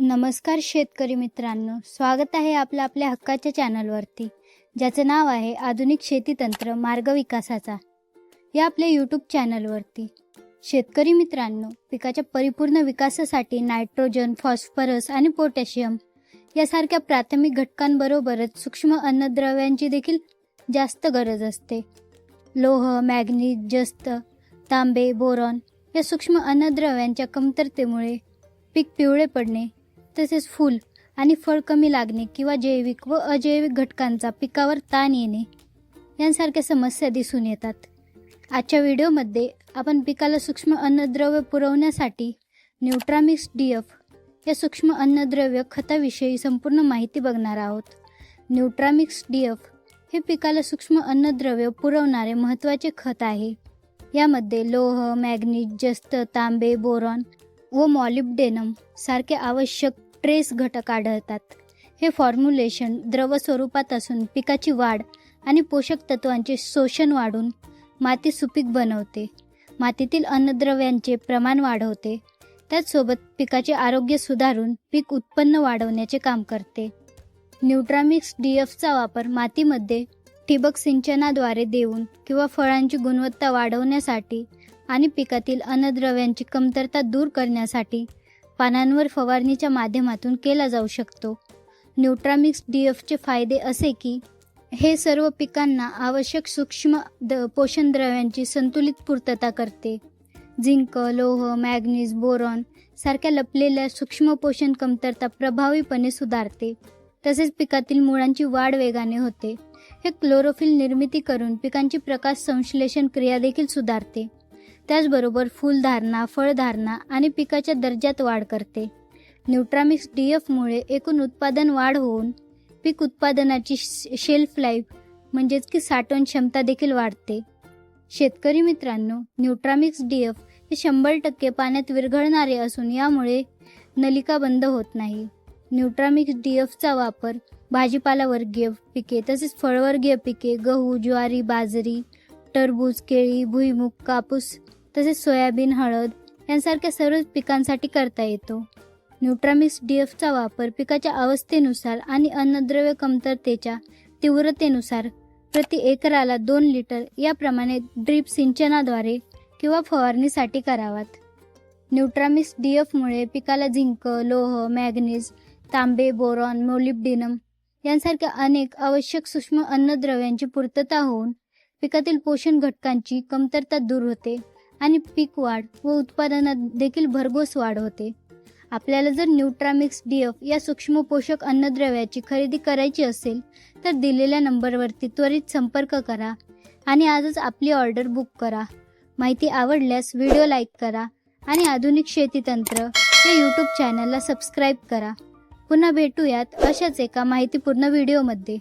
नमस्कार शेतकरी मित्रांनो स्वागत आहे आपलं आपल्या हक्काच्या चॅनलवरती ज्याचं नाव आहे आधुनिक शेती तंत्र मार्ग विकासाचा. या आपल्या यूट्यूब चॅनलवरती शेतकरी मित्रांनो पिकाच्या परिपूर्ण विकासासाठी नायट्रोजन फॉस्फरस आणि पोटॅशियम यासारख्या प्राथमिक घटकांबरोबरच सूक्ष्म अन्नद्रव्यांची देखील जास्त गरज असते. लोह मॅग्नीज जस्त तांबे बोरॉन या सूक्ष्म अन्नद्रव्यांच्या कमतरतेमुळे पीक पिवळे पडणे तसेच फूल आणि फळ कमी लागणे किंवा जैविक व अजैविक घटकांचा पिकावर ताण येणे यांसारख्या समस्या दिसून येतात. आजच्या व्हिडिओमध्ये आपण पिकाला सूक्ष्म अन्नद्रव्य पुरवण्यासाठी न्यूट्रामिक्स डी एफ या सूक्ष्म अन्नद्रव्य खताविषयी संपूर्ण माहिती बघणार आहोत. न्यूट्रामिक्स डी एफ हे पिकाला सूक्ष्म अन्नद्रव्य पुरवणारे महत्त्वाचे खत आहे. यामध्ये लोह मॅग्नीज जस्त तांबे बोरॉन व मॉलिब्डेनम सारखे आवश्यक ट्रेस घटक आढळतात. हे फॉर्म्युलेशन द्रव स्वरूपात असून पिकाची वाढ आणि पोषक तत्वांचे शोषण वाढून माती सुपीक बनवते. मातीतील अन्नद्रव्यांचे प्रमाण वाढवते. त्याचसोबत पिकाचे आरोग्य सुधारून पीक उत्पन्न वाढवण्याचे काम करते. न्यूट्रामिक्स डी एफचा वापर मातीमध्ये ठिबक सिंचनाद्वारे देऊन किंवा फळांची गुणवत्ता वाढवण्यासाठी आणि पिकातील अन्नद्रव्यांची कमतरता दूर करण्यासाठी पानांवर फवारणीच्या माध्यमातून केला जाऊ शकतो. न्यूट्रामिक्स डी एफचे फायदे असे की हे सर्व पिकांना आवश्यक सूक्ष्म द पोषणद्रव्यांची संतुलित पूर्तता करते. झिंक लोह मॅग्नीज बोरॉन सारख्या लपलेल्या सूक्ष्म पोषण कमतरता प्रभावीपणे सुधारते. तसेच पिकातील मुळांची वाढ वेगाने होते. हे क्लोरोफिल निर्मिती करून पिकांची प्रकाश संश्लेषण क्रिया देखील सुधारते. त्याचबरोबर फुलधारणा फळधारणा आणि पिकाच्या दर्जात वाढ करते. न्यूट्रामिक्स डी एफमुळे एकूण उत्पादन वाढ होऊन पीक उत्पादनाची शेल्फ लाईफ म्हणजेच की साठवण क्षमता देखील वाढते. शेतकरी मित्रांनो न्यूट्रामिक्स डी एफ हे शंभर टक्के पाण्यात विरघळणारे असून यामुळे नलिका बंद होत नाही. न्यूट्रामिक्स डी एफचा वापर भाजीपाला वर्गीय पिके तसेच फळवर्गीय पिके गहू ज्वारी बाजरी टरबूज केळी भुईमुग कापूस तसेच सोयाबीन हळद यांसारख्या सर्व पिकांसाठी करता येतो. न्यूट्रामिक्स डी एफचा वापर पिकाच्या अवस्थेनुसार आणि अन्नद्रव्य कमतरतेच्या तीव्रतेनुसार प्रति एकराला दोन लिटर याप्रमाणे ड्रीप सिंचनाद्वारे किंवा फवारणीसाठी करावात. न्यूट्रामिक्स डी एफमुळे पिकाला झिंक लोह मॅग्नीज तांबे बोरॉन मोलिब्डिनम यांसारख्या अनेक आवश्यक सूक्ष्म अन्नद्रव्यांची पूर्तता होऊन पिकातील पोषण घटकांची कमतरता दूर होते. आणि पीक वाढ व उत्पादनात देखील भरघोस वाढ होते. आपल्याला जर न्यूट्रामिक्स डी एफ या सूक्ष्म पोषक अन्नद्रव्याची खरेदी करायची असेल तर दिलेल्या नंबरवरती त्वरित संपर्क करा आणि आजच आपली ऑर्डर बुक करा. माहिती आवडल्यास व्हिडिओ लाईक करा आणि आधुनिक शेतीतंत्र हे या यूट्यूब चॅनलला सबस्क्राईब करा. पुन्हा भेटूयात अशाच एका माहितीपूर्ण व्हिडिओमध्ये.